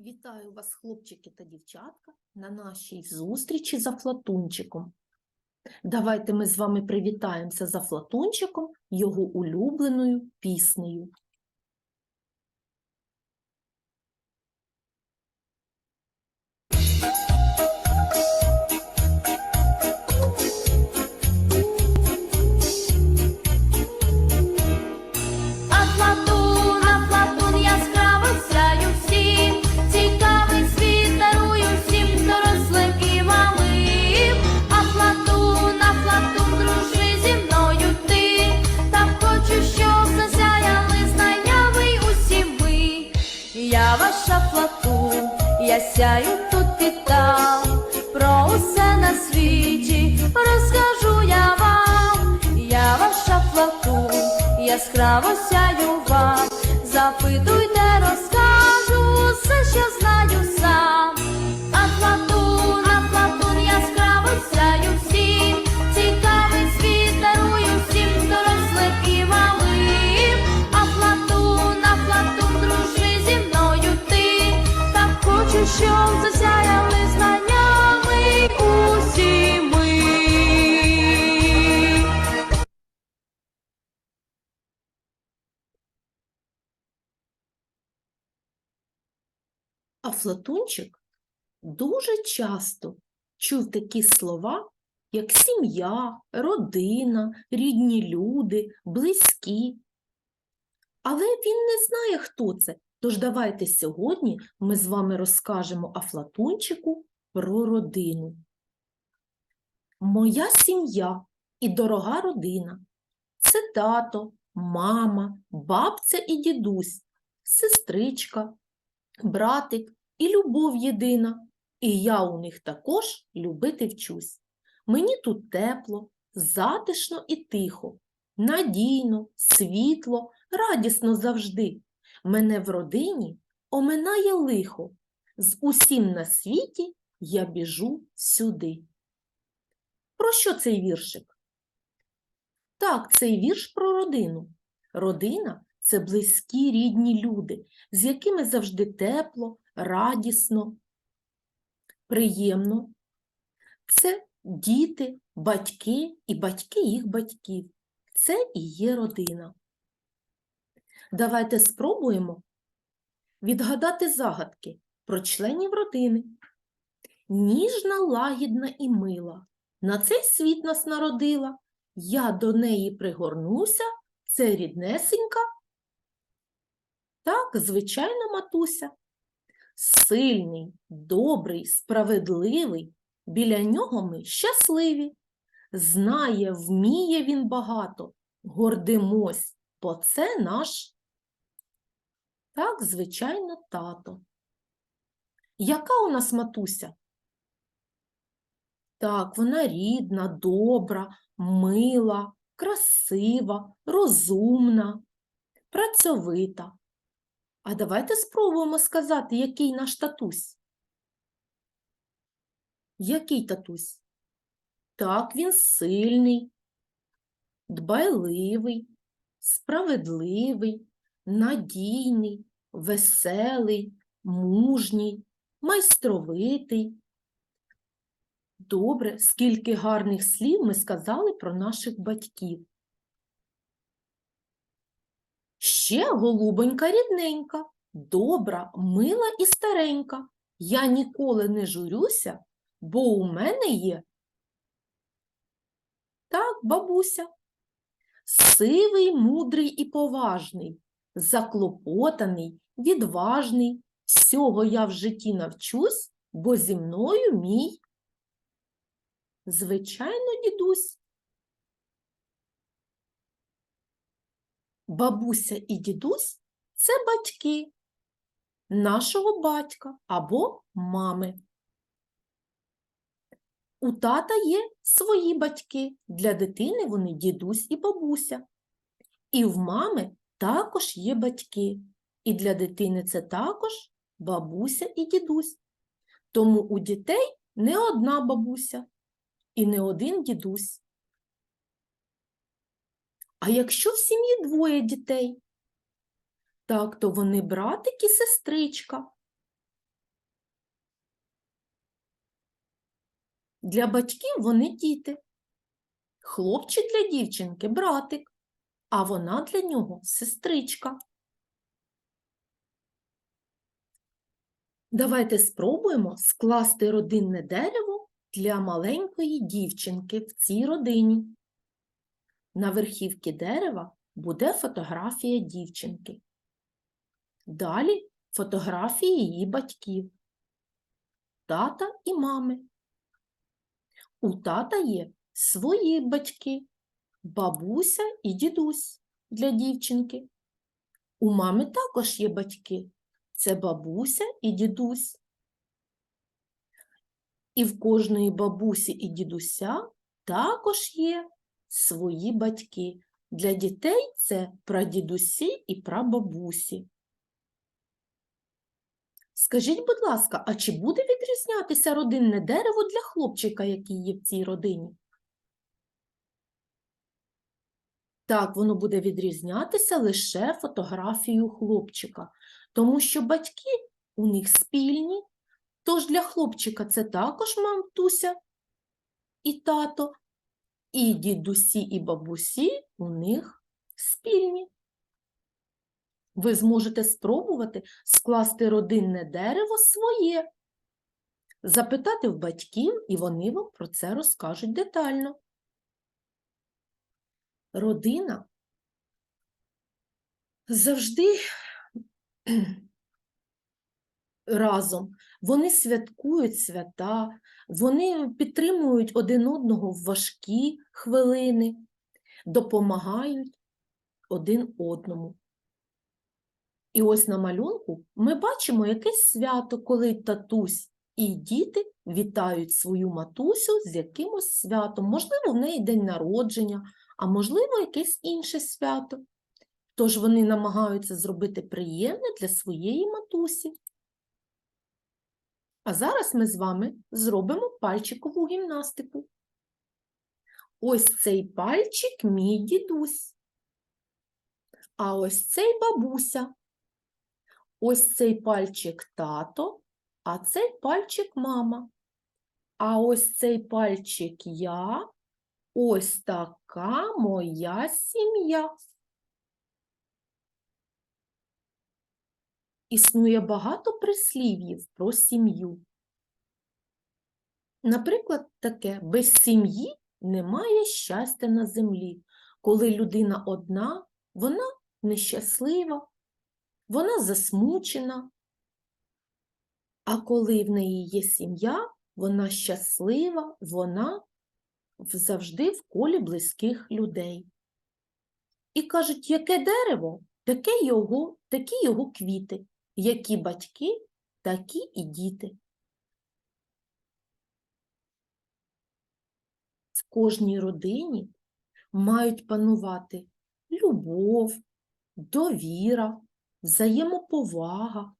Вітаю вас, хлопчики та дівчатка, на нашій зустрічі за Флатунчиком. Давайте ми з вами привітаємося за Флатунчиком його улюбленою піснею. Я сяю тут і там, про усе на світі розкажу я вам. Я ваша плату, яскраво сяю вам, запитуйте, А Флатунчик дуже часто чув такі слова, як сім'я, родина, рідні люди, близькі. Але він не знає, хто це. Тож давайте сьогодні ми з вами розкажемо Афлатунчику про родину. Моя сім'я і дорога родина це тато, мама, бабця і дідусь, сестричка, братик і любов єдина. І я у них також любити вчусь. Мені тут тепло, затишно і тихо, надійно, світло, радісно завжди. Мене в родині оминає лихо. З усім на світі я біжу сюди. Про що цей віршик? Так, цей вірш про родину. Родина це близькі рідні люди, з якими завжди тепло, радісно, приємно. Це діти, батьки і батьки їх батьків. Це і є родина. Давайте спробуємо відгадати загадки про членів родини. Ніжна, лагідна і мила. На цей світ нас народила. Я до неї пригорнуся, це ріднесенька. Так, звичайно, матуся. Сильний, добрий, справедливий, біля нього ми щасливі. Знає, вміє він багато, гордимось, бо це наш, так, звичайно, тато. Яка у нас матуся? Так, вона рідна, добра, мила, красива, розумна, працьовита. А давайте спробуємо сказати, який наш татусь. Який татусь? Так, він сильний, дбайливий, справедливий, надійний, веселий, мужній, майстровитий. Добре, скільки гарних слів ми сказали про наших батьків. Ще голубонька рідненька, добра, мила і старенька. Я ніколи не журюся, бо у мене є. Так, бабуся. Сивий, мудрий і поважний, заклопотаний, відважний. Всього я в житті навчусь, бо зі мною мій. Звичайно, дідусь. Бабуся і дідусь це батьки нашого батька або мами. У тата є свої батьки, для дитини вони дідусь і бабуся. І в мами також є батьки, і для дитини це також бабуся і дідусь. Тому у дітей не одна бабуся і не один дідусь. А якщо в сім'ї двоє дітей, так, то вони братик і сестричка. Для батьків вони діти. Хлопчик для дівчинки братик, а вона для нього сестричка. Давайте спробуємо скласти родинне дерево для маленької дівчинки в цій родині. На верхівці дерева буде фотографія дівчинки. Далі фотографії її батьків, тата і мами. У тата є свої батьки, бабуся і дідусь для дівчинки. У мами також є батьки. Це бабуся і дідусь. І в кожної бабусі і дідуся також є свої батьки. Для дітей це прадідусі і прабабусі. Скажіть, будь ласка, а чи буде відрізнятися родинне дерево для хлопчика, який є в цій родині? Так, воно буде відрізнятися лише фотографією хлопчика, тому що батьки у них спільні, тож для хлопчика це також мамтуся і тато, і дідусі і бабусі у них спільні. Ви зможете спробувати скласти родинне дерево своє, запитати в батьків, і вони вам про це розкажуть детально. Родина завжди разом. Вони святкують свята, вони підтримують один одного в важкі хвилини, допомагають один одному. І ось на малюнку ми бачимо якесь свято, коли татусь і діти вітають свою матусю з якимось святом. Можливо, в неї день народження, а можливо, якесь інше свято. Тож вони намагаються зробити приємне для своєї матусі. А зараз ми з вами зробимо пальчикову гімнастику. Ось цей пальчик мій дідусь. А ось цей бабуся. Ось цей пальчик тато, а цей пальчик мама. А ось цей пальчик я. Ось така моя сім'я. Існує багато прислів'їв про сім'ю. Наприклад, таке без сім'ї немає щастя на землі. Коли людина одна, вона нещаслива, вона засмучена. А коли в неї є сім'я, вона щаслива, вона завжди в колі близьких людей. І кажуть, яке дерево, таке його, такі його квіти, які батьки, такі і діти. В кожній родині мають панувати любов, довіра, взаємоповага,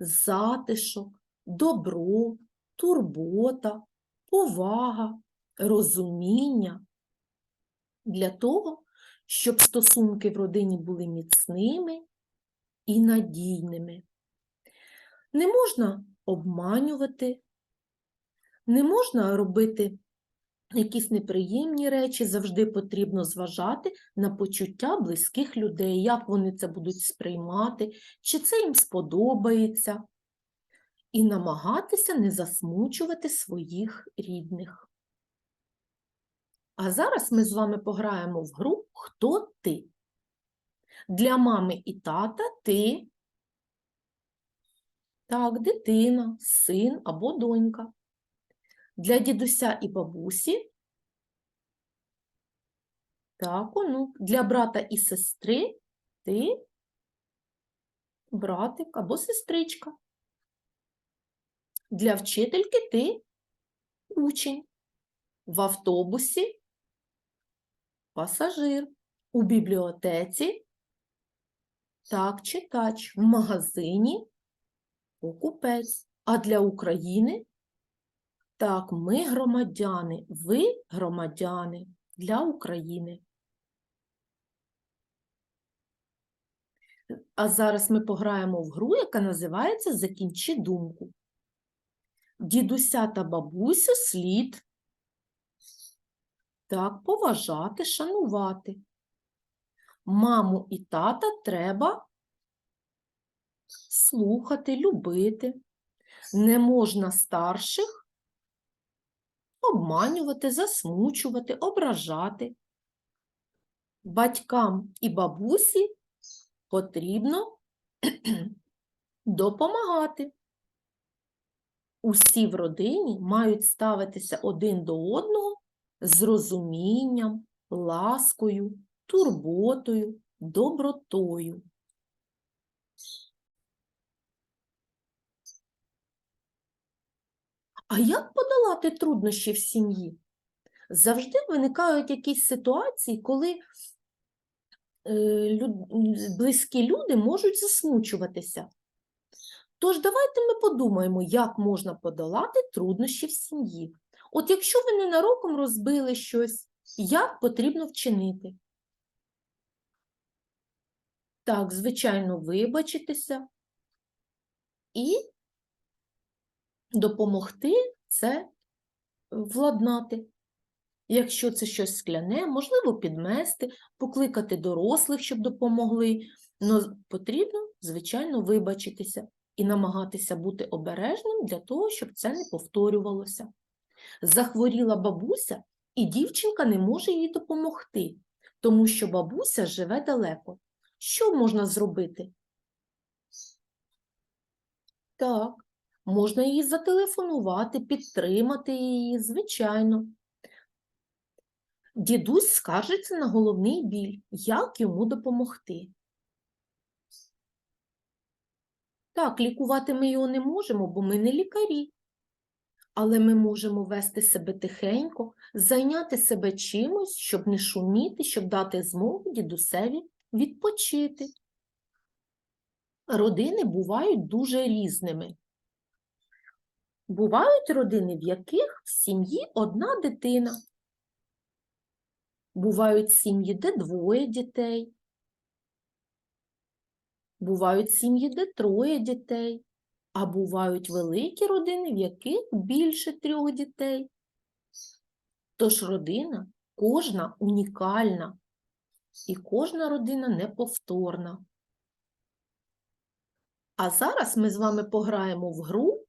затишок, добро, турбота, повага, розуміння для того, щоб стосунки в родині були міцними і надійними. Не можна обманювати, не можна робити якісь неприємні речі, завжди потрібно зважати на почуття близьких людей, як вони це будуть сприймати, чи це їм сподобається, і намагатися не засмучувати своїх рідних. А зараз ми з вами пограємо в гру Хто ти? Для мами і тата ти так, дитина, син або донька. Для дідуся і бабусі так, онук. Для брата і сестри ти братик або сестричка. Для вчительки ти учень. В автобусі пасажир. У бібліотеці так, читач. В магазині покупець. А для України так, ми громадяни, ви громадяни для України. А зараз ми пограємо в гру, яка називається Закінчи думку. Дідуся та бабусю слід Так, поважати, шанувати. Маму і тата треба слухати, любити. Не можна старших обманювати, засмучувати, ображати. Батькам і бабусі потрібно допомагати. Усі в родині мають ставитися один до одного з розумінням, ласкою, турботою, добротою. А як подолати труднощі в сім'ї? Завжди виникають якісь ситуації, коли е, близькі люди можуть засмучуватися. Тож давайте ми подумаємо, як можна подолати труднощі в сім'ї. От якщо ви ненароком розбили щось, як потрібно вчинити? Так, звичайно, вибачитися і допомогти це владнати. Якщо це щось скляне, можливо, підмести, покликати дорослих, щоб допомогли. Но потрібно, звичайно, вибачитися і намагатися бути обережним для того, щоб це не повторювалося. Захворіла бабуся, і дівчинка не може їй допомогти, тому що бабуся живе далеко. Що можна зробити? Так, можна їй зателефонувати, підтримати її, звичайно. Дідусь скаржиться на головний біль. Як йому допомогти? Так, лікувати ми його не можемо, бо ми не лікарі. Але ми можемо вести себе тихенько, зайняти себе чимось, щоб не шуміти, щоб дати змогу дідусеві відпочити. Родини бувають дуже різними. Бувають родини, в яких в сім'ї одна дитина. Бувають сім'ї, де двоє дітей. Бувають сім'ї, де троє дітей. А бувають великі родини, в яких більше трьох дітей. Тож родина кожна унікальна, і кожна родина неповторна. А зараз ми з вами пограємо в гру,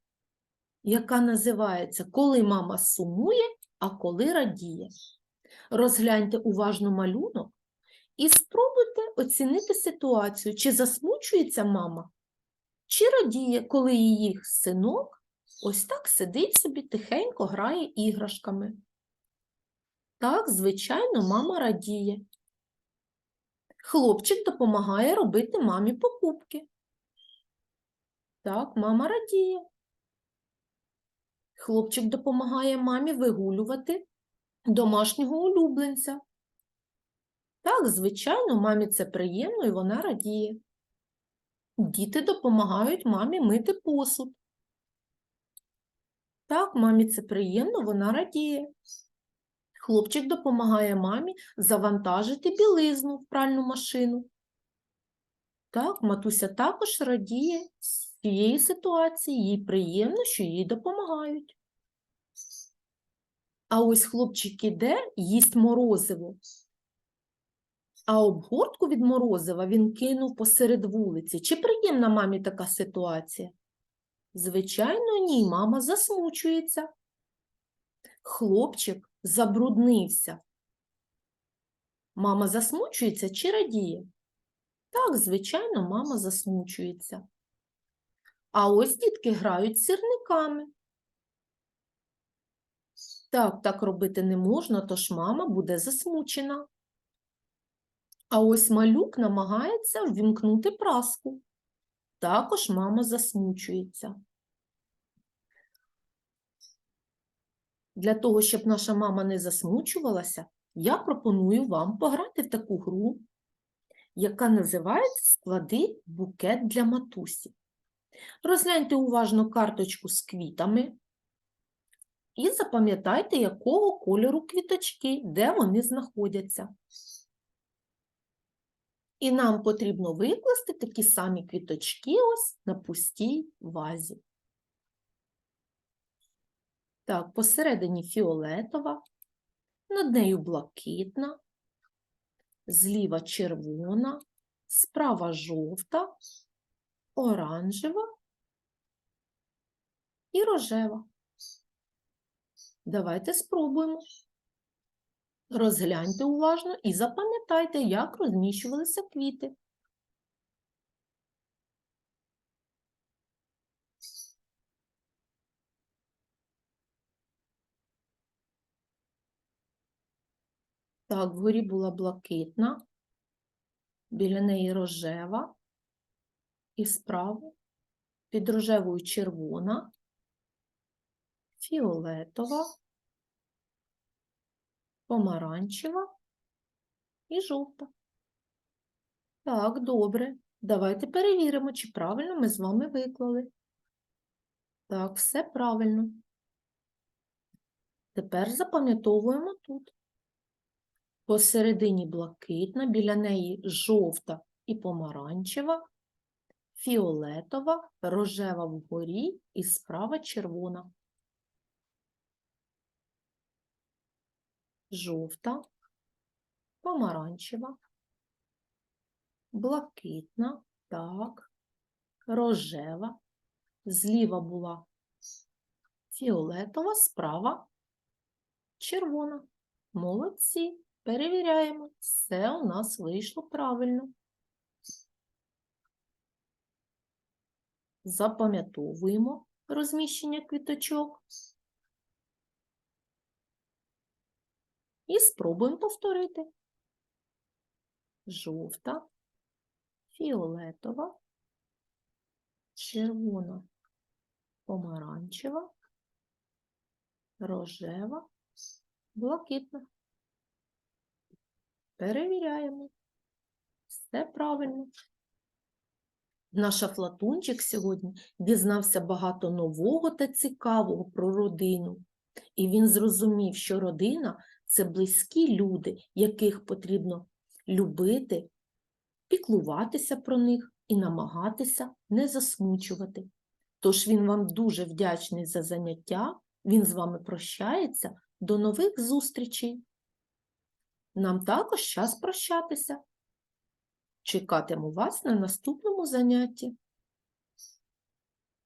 яка називається Коли мама сумує, а коли радіє. Розгляньте уважно малюнок і спробуйте оцінити ситуацію, чи засмучується мама, чи радіє, коли її синок ось так сидить собі, тихенько грає іграшками. Так, звичайно, мама радіє. Хлопчик допомагає робити мамі покупки. Так, мама радіє. Хлопчик допомагає мамі вигулювати домашнього улюбленця. Так, звичайно, мамі це приємно і вона радіє. Діти допомагають мамі мити посуд. Так, мамі це приємно, вона радіє. Хлопчик допомагає мамі завантажити білизну в пральну машину. Так, матуся також радіє цієї ситуації, їй приємно, що їй допомагають. А ось хлопчик іде, їсть морозиво. А обгортку від морозива він кинув посеред вулиці. Чи приємна мамі така ситуація? Звичайно, ні, мама засмучується. Хлопчик забруднився. Мама засмучується чи радіє? Так, звичайно, мама засмучується. А ось дітки грають з сірниками. Так, так робити не можна, тож мама буде засмучена. А ось малюк намагається ввімкнути праску. Також мама засмучується. Для того, щоб наша мама не засмучувалася, я пропоную вам пограти в таку гру, яка називається Склади букет для матусі. Розгляньте уважно карточку з квітами і запам'ятайте, якого кольору квіточки, де вони знаходяться. І нам потрібно викласти такі самі квіточки ось на пустій вазі. Так, посередині фіолетова, над нею блакитна, зліва червона, справа жовта, оранжева і рожева. Давайте спробуємо. Розгляньте уважно і запам'ятайте, як розміщувалися квіти. Так, вгорі була блакитна, біля неї рожева, і справа під рожевою червона, фіолетова, помаранчева і жовта. Так, добре. Давайте перевіримо, чи правильно ми з вами виклали. Так, все правильно. Тепер запам'ятовуємо тут. Посередині блакитна, біля неї жовта і помаранчева, фіолетова, рожева вгорі і справа червона. Жовта, помаранчева, блакитна, так, рожева, зліва була фіолетова, справа червона. Молодці. Перевіряємо. Все у нас вийшло правильно. Запам'ятовуємо розміщення квіточок. І спробуємо повторити. Жовта, фіолетова, червона, помаранчева, рожева, блакитна. Перевіряємо. Все правильно. Наш Афлатунчик сьогодні дізнався багато нового та цікавого про родину. І він зрозумів, що родина це близькі люди, яких потрібно любити, піклуватися про них і намагатися не засмучувати. Тож він вам дуже вдячний за заняття. Він з вами прощається. До нових зустрічей! Нам також час прощатися. Чекатиму вас на наступному занятті.